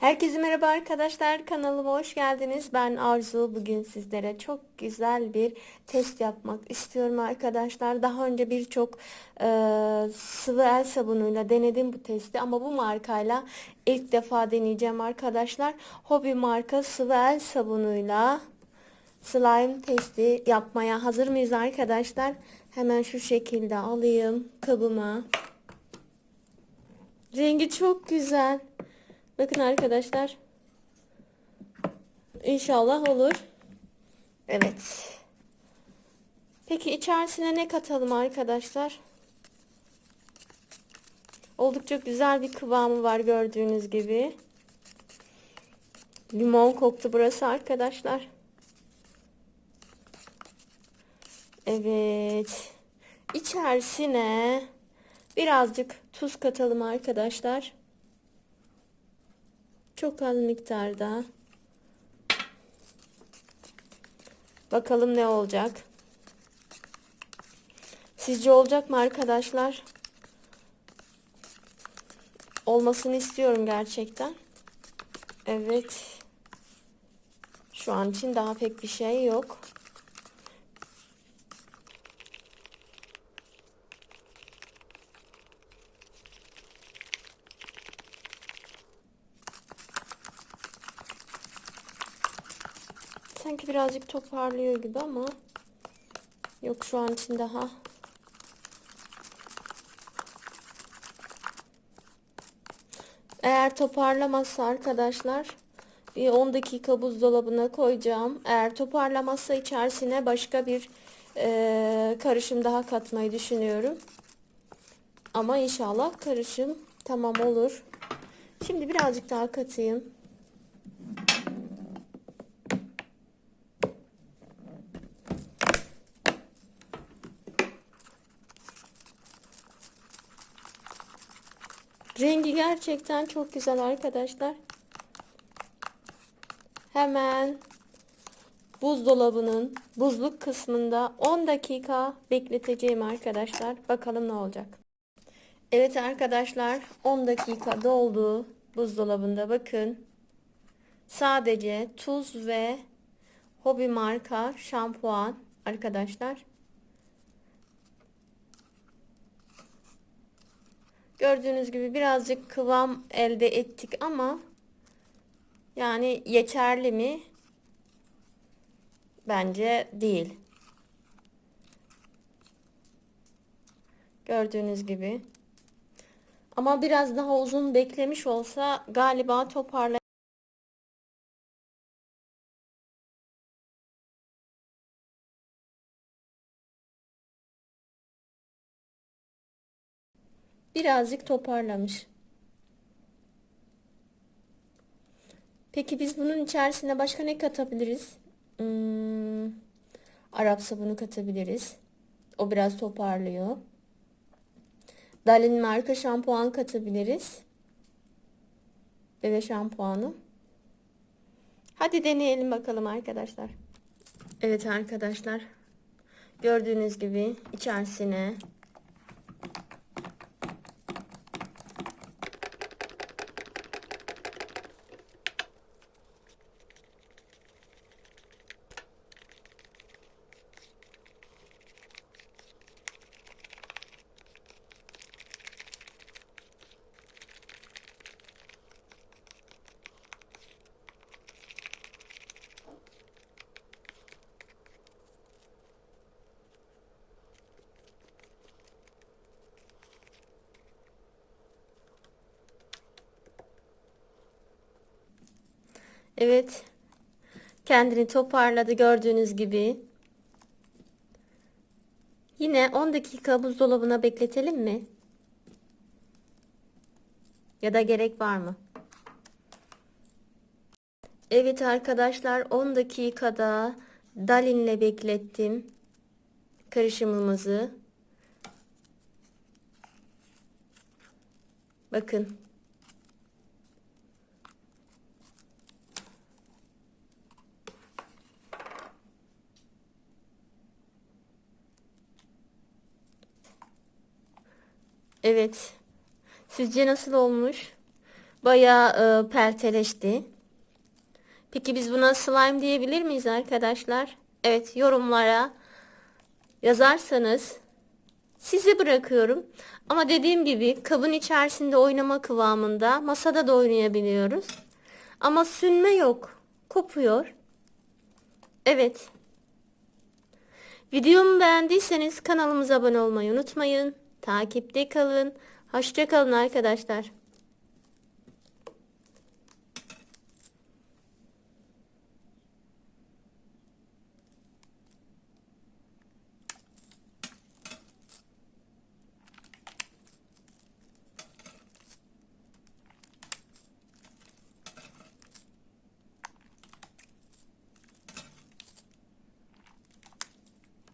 Herkese merhaba arkadaşlar kanalıma hoş geldiniz. Ben Arzu. Bugün sizlere çok güzel bir test yapmak istiyorum arkadaşlar. Daha önce birçok e, sıvı el sabunuyla denedim bu testi ama bu markayla ilk defa deneyeceğim arkadaşlar. Hobi marka sıvı el sabunuyla slime testi yapmaya hazır mıyız arkadaşlar? Hemen şu şekilde alayım kabıma. Rengi çok güzel. Bakın arkadaşlar. İnşallah olur. Evet. Peki içerisine ne katalım arkadaşlar? Oldukça güzel bir kıvamı var gördüğünüz gibi. Limon koktu burası arkadaşlar. Evet. İçerisine birazcık tuz katalım arkadaşlar. Çok az miktarda. Bakalım ne olacak. Sizce olacak mı arkadaşlar? Olmasını istiyorum gerçekten. Evet. Şu an için daha pek bir şey yok. Sanki birazcık toparlıyor gibi ama yok şu an için daha Eğer toparlamazsa arkadaşlar bir 10 dakika buzdolabına koyacağım. Eğer toparlamazsa içerisine başka bir e, karışım daha katmayı düşünüyorum. Ama inşallah karışım tamam olur. Şimdi birazcık daha katayım. Rengi gerçekten çok güzel arkadaşlar. Hemen buzdolabının buzluk kısmında 10 dakika bekleteceğim arkadaşlar. Bakalım ne olacak. Evet arkadaşlar 10 dakika doldu buzdolabında bakın. Sadece tuz ve hobi marka şampuan arkadaşlar. Gördüğünüz gibi birazcık kıvam elde ettik ama yani yeterli mi? Bence değil. Gördüğünüz gibi. Ama biraz daha uzun beklemiş olsa galiba toparlay birazcık toparlamış. Peki biz bunun içerisine başka ne katabiliriz? Hmm, Arap sabunu katabiliriz. O biraz toparlıyor. Dalin marka şampuan katabiliriz. Bebe şampuanı. Hadi deneyelim bakalım arkadaşlar. Evet arkadaşlar. Gördüğünüz gibi içerisine Evet. Kendini toparladı gördüğünüz gibi. Yine 10 dakika buzdolabına bekletelim mi? Ya da gerek var mı? Evet arkadaşlar 10 dakikada Dalin'le beklettim karışımımızı. Bakın. Evet. Sizce nasıl olmuş? bayağı e, pelteleşti. Peki biz buna slime diyebilir miyiz arkadaşlar? Evet yorumlara yazarsanız size bırakıyorum. Ama dediğim gibi kabın içerisinde oynama kıvamında masada da oynayabiliyoruz. Ama sünme yok. Kopuyor. Evet. Videomu beğendiyseniz kanalımıza abone olmayı unutmayın. Takipte kalın. Hoşça kalın arkadaşlar.